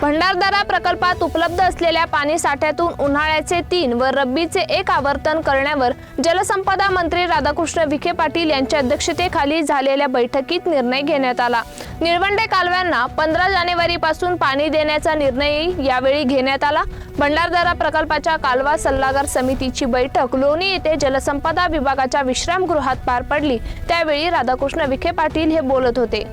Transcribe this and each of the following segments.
भंडारदरा प्रकल्पात उपलब्ध असलेल्या पाणी साठ्यातून उन्हाळ्याचे तीन व रब्बीचे एक आवर्तन करण्यावर जलसंपदा मंत्री राधाकृष्ण विखे पाटील यांच्या अध्यक्षतेखाली झालेल्या बैठकीत निर्णय घेण्यात आला. निळवंडे कालव्यांना पंधरा जानेवारी पासून पाणी देण्याचा निर्णयही यावेळी घेण्यात आला. भंडारदरा प्रकल्पाच्या कालवा सल्लागार समितीची बैठक लोणी येथे जलसंपदा विभागाच्या विश्रामगृहात पार पडली. त्यावेळी राधाकृष्ण विखे पाटील हे बोलत होते.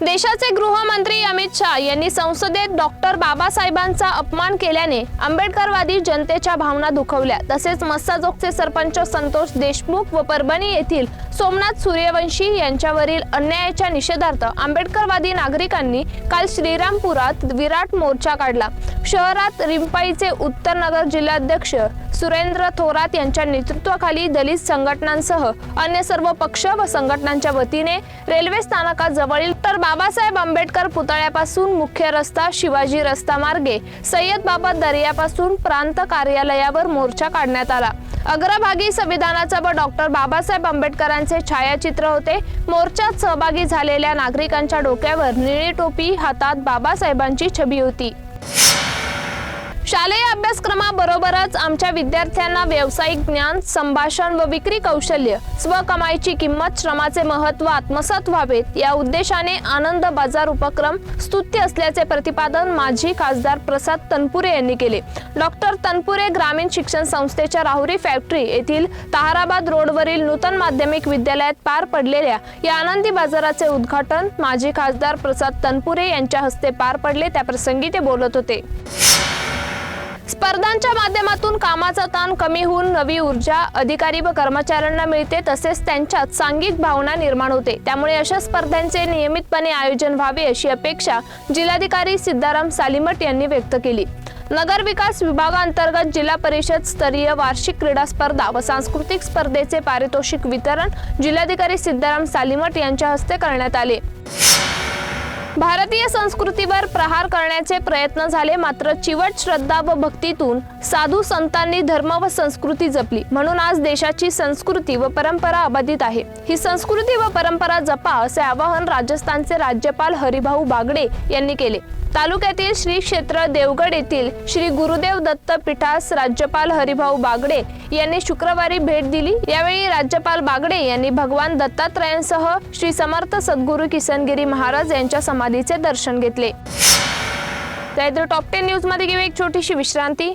देशाचे गृहमंत्री अमित शहा यांनी संसदेत डॉक्टर बाबासाहेबांचा अपमान केल्याने आंबेडकरवादी जनतेच्या भावना दुखवल्या. तसेच मस्साजोगचे सरपंच संतोष देशमुख व परभणी येथील सोमनाथ सूर्यवंशी यांच्यावरील अन्यायाच्या निषेधार्थ आंबेडकरवादी नागरिकांनी काल श्रीरामपुरात विराट मोर्चा काढला. शहरात रिंपाईचे उत्तर नगर जिल्हाध्यक्ष सुरेंद्र थोरात यांच्या नेतृत्वाखाली दलित संघटनांसह अन्य सर्व पक्ष व संघटनांच्या वतीने रेल्वे स्थानकाजवळील तर बाबासाहेब आंबेडकर पुतळ्यापासून मुख्य रस्ता शिवाजी रस्ता मार्गे सय्यद बाबा दर्यापासून प्रांत कार्यालयावर मोर्चा काढण्यात आला. अग्रभागी संविधानाचा व डॉक्टर बाबासाहेब आंबेडकरांचे छायाचित्र होते. मोर्चात सहभागी झालेल्या नागरिकांच्या डोक्यावर निळी टोपी हातात बाबासाहेबांची छबी होती. शालेय अभ्यासक्रमाबरोबरच आमच्या विद्यार्थ्यांना व्यावसायिक ज्ञान संभाषण व विक्री कौशल्य स्वकमाईची किंमत श्रमाचे महत्त्व आत्मसात व्हावेत या उद्देशाने आनंद बाजार उपक्रम स्तुत्य असल्याचे प्रतिपादन माजी खासदार प्रसाद तनपुरे यांनी केले. डॉक्टर तनपुरे ग्रामीण शिक्षण संस्थेच्या राहुरी फॅक्टरी येथील ताहाराबाद रोडवरील नूतन माध्यमिक विद्यालयात पार पडलेल्या या आनंदी बाजाराचे उद्घाटन माजी खासदार प्रसाद तनपुरे यांच्या हस्ते पार पडले. त्याप्रसंगी ते बोलत होते. स्पर्धांच्या माध्यमातून कामाचा ताण कमी होऊन नवी ऊर्जा अधिकारी व कर्मचाऱ्यांना मिळते तसेच त्यांच्यात सांघिक भावना निर्माण होते. त्यामुळे अशा स्पर्धांचे नियमितपणे आयोजन व्हावे अशी अपेक्षा जिल्हाधिकारी सिद्धाराम सालिमट यांनी व्यक्त केली. नगर विकास विभागांतर्गत जिल्हा परिषद स्तरीय वार्षिक क्रीडा स्पर्धा व सांस्कृतिक स्पर्धेचे पारितोषिक वितरण जिल्हाधिकारी सिद्धाराम सालिमट यांच्या हस्ते करण्यात आले. भारतीय संस्कृतीवर प्रहार करण्याचे प्रयत्न झाले मात्र चिवट श्रद्धा व भक्तीतून साधू संतांनी धर्म व संस्कृती जपली. म्हणून आज देशाची संस्कृती व परंपरा अबाधित आहे. ही संस्कृती व परंपरा जपा असे आवाहन राजस्थानचे राज्यपाल हरिभाऊ बागडे यांनी केले. तालुक्यातील श्री क्षेत्र देवगड येथील श्री गुरुदेव दत्त पीठास राज्यपाल हरिभाऊ बागडे यांनी शुक्रवारी भेट दिली. यावेळी राज्यपाल बागडे यांनी भगवान दत्तात्रयांसह श्री समर्थ सद्गुरू किसनगिरी महाराज यांच्या समाधीचे दर्शन घेतले. त्यानंतर टॉप टेन न्यूजमध्ये घेऊ एक छोटीशी विश्रांती.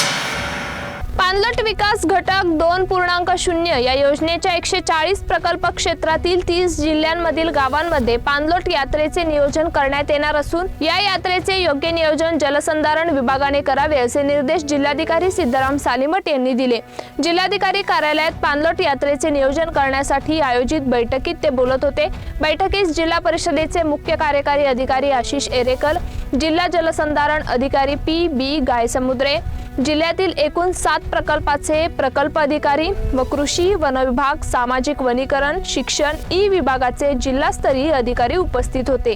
पानलट विकास घटक दोन पूर्णांक शून्य. या योजनेच्या एकशे चाळीस प्रकल्प क्षेत्रातील तीस जिल्ह्यांमधील गावांमध्ये पाणलोट यात्रेचे नियोजन करण्यात येणार असून या यात्रेचे योग्य नियोजन जलसंधारण विभागाने करावे असे निर्देश जिल्हाधिकारी सिद्धाराम सालिमट यांनी दिले. जिल्हाधिकारी कार्यालयात पाणलोट यात्रेचे नियोजन करण्यासाठी आयोजित बैठकीत ते बोलत होते. बैठकीस जिल्हा परिषदेचे मुख्य कार्यकारी अधिकारी आशिष एरेकर जिल्हा जलसंधारण अधिकारी पी बी गायसमुद्रे जिल्ह्यातील एकूण सात प्रकल्पाचे प्रकल्प अधिकारी व कृषी वनविभाग सामाजिक वनीकरण शिक्षण ई विभागाचे जिल्हास्तरीय अधिकारी उपस्थित होते.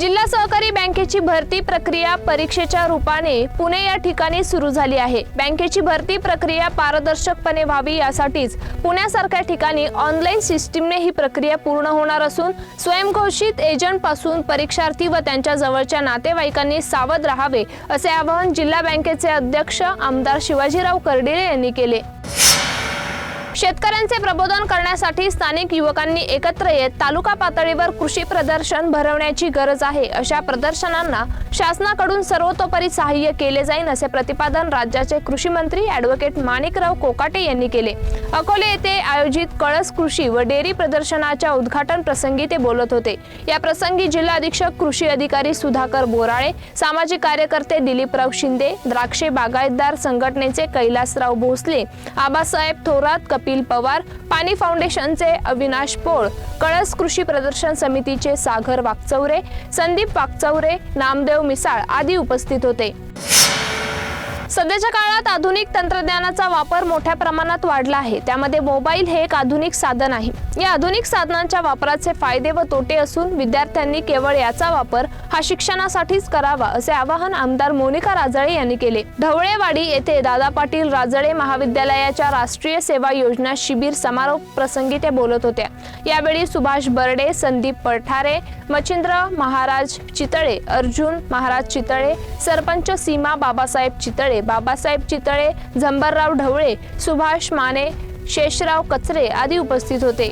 जिल्हा सहकारी बँकेची भरती प्रक्रिया परीक्षेच्या रूपाने पुणे या ठिकाणी सुरू झाली आहे. बँकेची भरती प्रक्रिया पारदर्शकपणे व्हावी यासाठीच पुण्यासारख्या ठिकाणी ऑनलाईन सिस्टीमने ही प्रक्रिया पूर्ण होणार असून स्वयंघोषित एजंटपासून परीक्षार्थी व त्यांच्या जवळच्या नातेवाईकांनी सावध राहावे असे आवाहन जिल्हा बँकेचे अध्यक्ष आमदार शिवाजीराव कर्डिले यांनी केले. शेतकऱ्यांचे प्रबोधन करण्यासाठी स्थानिक युवकांनी एकत्र येत तालुका पातळीवर कृषी प्रदर्शन भरवण्याची गरज आहे. अशा प्रदर्शनांना शासनाकडून सर्वतोपरी सहाय्य केले जाईल असे प्रतिपादन राज्याचे कृषी मंत्री ॲडव्होकेट माणिकराव कोकाटे यांनी केले. अकोले येथे आयोजित कळस कृषी व डेअरी प्रदर्शनाच्या उद्घाटन प्रसंगी ते बोलत होते. या प्रसंगी जिल्हा अधीक्षक कृषी अधिकारी सुधाकर बोराळे सामाजिक कार्यकर्ते दिलीपराव शिंदे द्राक्षे बागायतदार संघटनेचे कैलासराव भोसले आबासाहेब थोरात कपिल पवार पाणी फाउंडेशनचे अविनाश पोळ कळस कृषी प्रदर्शन समितीचे सागर वाकचौरे संदीप वाकचौरे नामदेव मिसाळ आदी उपस्थित होते. सध्याच्या काळात आधुनिक तंत्रज्ञानाचा वापर मोठ्या प्रमाणात वाढला आहे. त्यामध्ये मोबाईल हे एक आधुनिक साधन आहे. या आधुनिक साधनांच्या वापराचे फायदे व तोटे असून विद्यार्थ्यांनी केवळ याचा वापर हा शिक्षणासाठीच करावा असे आवाहन आमदार मोनिका राजळे यांनी केले. ढवळेवाडी येथे दादा पाटील राजळे महाविद्यालयाच्या राष्ट्रीय सेवा योजना शिबिर समारोप प्रसंगी ते बोलत होत्या. यावेळी सुभाष बर्डे संदीप पठारे मच्छिंद्र महाराज चितळे अर्जुन महाराज चितळे सरपंच सीमा बाबासाहेब चितळे बाबासाहेब चितळे झंबरराव ढवळे सुभाष माने शेषराव कचरे आदी उपस्थित होते.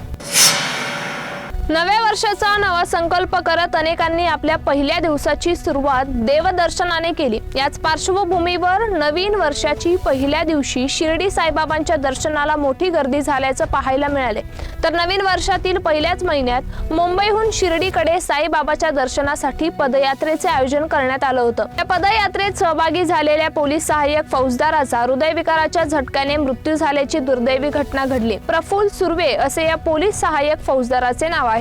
नव्या वर्षाचा नवा संकल्प करत अनेकांनी आपल्या पहिल्या दिवसाची सुरुवात देवदर्शनाने केली. याच पार्श्वभूमीवर नवीन वर्षाची पहिल्या दिवशी शिर्डी साईबाबांच्या दर्शनाला मोठी गर्दी झाल्याचं पाहायला मिळाले. तर नवीन वर्षातील पहिल्याच महिन्यात मुंबईहून शिर्डीकडे साईबाबाच्या दर्शनासाठी पदयात्रेचे आयोजन करण्यात आलं होतं. या पदयात्रेत सहभागी झालेल्या पोलीस सहाय्यक फौजदाराचा हृदयविकाराच्या झटक्याने मृत्यू झाल्याची दुर्दैवी घटना घडली. प्रफुल्ल सुर्वे असे या पोलीस सहाय्यक फौजदाराचे नाव आहे.